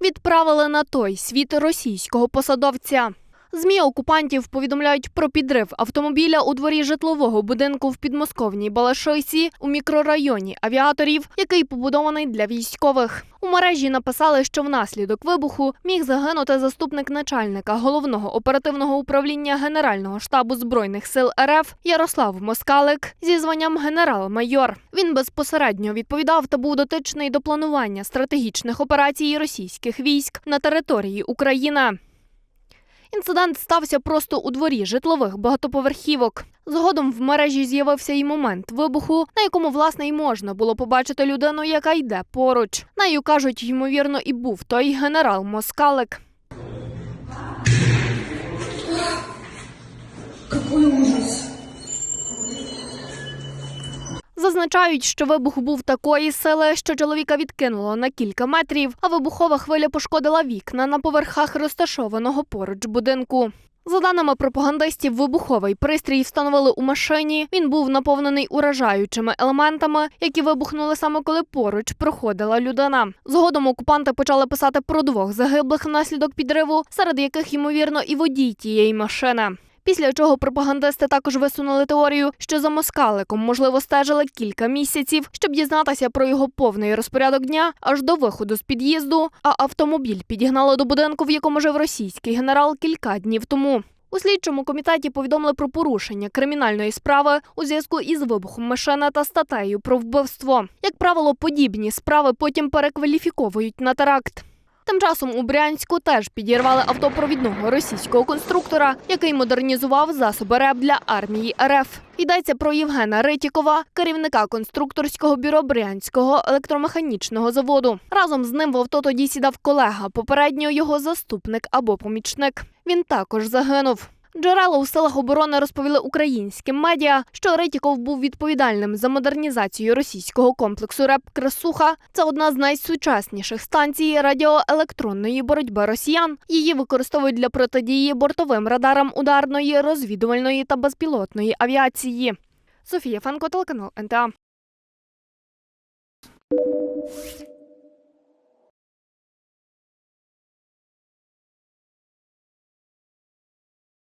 відправили на той світ російського посадовця. ЗМІ окупантів повідомляють про підрив автомобіля у дворі житлового будинку в підмосковній Балашисі у мікрорайоні авіаторів, який побудований для військових. У мережі написали, що внаслідок вибуху міг загинути заступник начальника головного оперативного управління Генерального штабу збройних сил РФ Ярослав Москалик зі званням генерал-майор. Він безпосередньо відповідав та був дотичний до планування стратегічних операцій російських військ на території України. Інцидент стався просто у дворі житлових багатоповерхівок. Згодом в мережі з'явився і момент вибуху, на якому власне й можна було побачити людину, яка йде поруч. Нею кажуть, ймовірно, і був той генерал Москалик. Зазначають, що вибух був такої сили, що чоловіка відкинуло на кілька метрів, а вибухова хвиля пошкодила вікна на поверхах розташованого поруч будинку. За даними пропагандистів, вибуховий пристрій встановили у машині. Він був наповнений уражаючими елементами, які вибухнули саме коли поруч проходила людина. Згодом окупанти почали писати про двох загиблих внаслідок підриву, серед яких ймовірно і водій тієї машини. Після чого пропагандисти також висунули теорію, що за москаликом можливо стежили кілька місяців, щоб дізнатися про його повний розпорядок дня аж до виходу з під'їзду. А автомобіль підігнали до будинку, в якому жив російський генерал кілька днів тому. У слідчому комітеті повідомили про порушення кримінальної справи у зв'язку із вибухом машини та статтею про вбивство. Як правило, подібні справи потім перекваліфіковують на теракт. Тим часом у Брянську теж підірвали автопровідного російського конструктора, який модернізував засоби РЕБ для армії РФ. Йдеться про Євгена Ритікова, керівника конструкторського бюро Брянського електромеханічного заводу. Разом з ним в авто тоді сідав колега, попередньо його заступник або помічник. Він також загинув. Джерела у силах оборони розповіли українським медіа, що Ритіков був відповідальним за модернізацію російського комплексу РЕП Красуха. Це одна з найсучасніших станцій радіоелектронної боротьби росіян. Її використовують для протидії бортовим радарам ударної, розвідувальної та безпілотної авіації. Софія Фенко, телеканал НТА.